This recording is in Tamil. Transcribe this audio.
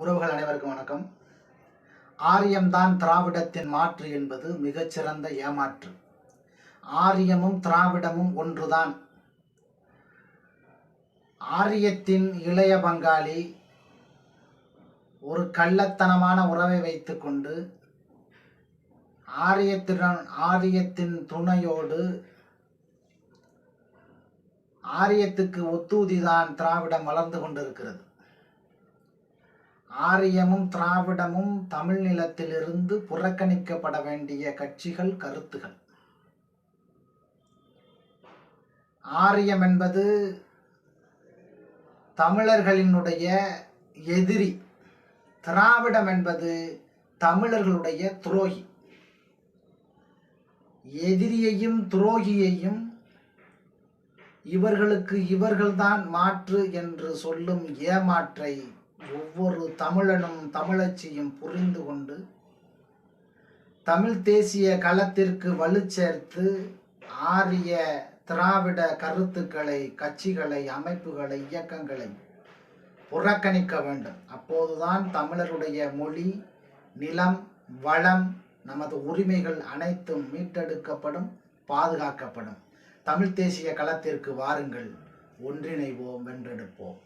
உறவுகள் அனைவருக்கும் வணக்கம். ஆரியம்தான் திராவிடத்தின் மாற்று என்பது மிகச்சிறந்த ஏமாற்று. ஆரியமும் திராவிடமும் ஒன்றுதான். ஆரியத்தின் இளைய பங்காளி ஒரு கள்ளத்தனமான உறவை வைத்துக்கொண்டு ஆரியத்துடன் ஆரியத்தின் துணையோடு ஆரியத்துக்கு ஒத்தூதிதான் திராவிடம் வளர்ந்து கொண்டிருக்கிறது. ஆரியமும் திராவிடமும் தமிழ் நிலத்திலிருந்து புறக்கணிக்கப்பட வேண்டிய கட்சிகள் கருத்துகள். ஆரியம் என்பது தமிழர்களினுடைய எதிரி. திராவிடம் என்பது தமிழர்களுடைய துரோகி. எதிரியையும் துரோகியையும் இவர்களுக்கு இவர்கள்தான் மாற்று என்று சொல்லும் ஏமாற்றை ஒவ்வொரு தமிழனும் தமிழச்சியும் புரிந்து கொண்டு தமிழ் தேசிய களத்திற்கு வலு சேர்த்து ஆரிய திராவிட கருத்துக்களை கட்சிகளை அமைப்புகளை இயக்கங்களை புறக்கணிக்க வேண்டும். அப்போதுதான் தமிழருடைய மொழி நிலம் வளம் நமது உரிமைகள் அனைத்தும் மீட்டெடுக்கப்படும் பாதுகாக்கப்படும். தமிழ் தேசிய களத்திற்கு வாருங்கள். ஒன்றிணைவோம் வென்றெடுப்போம்.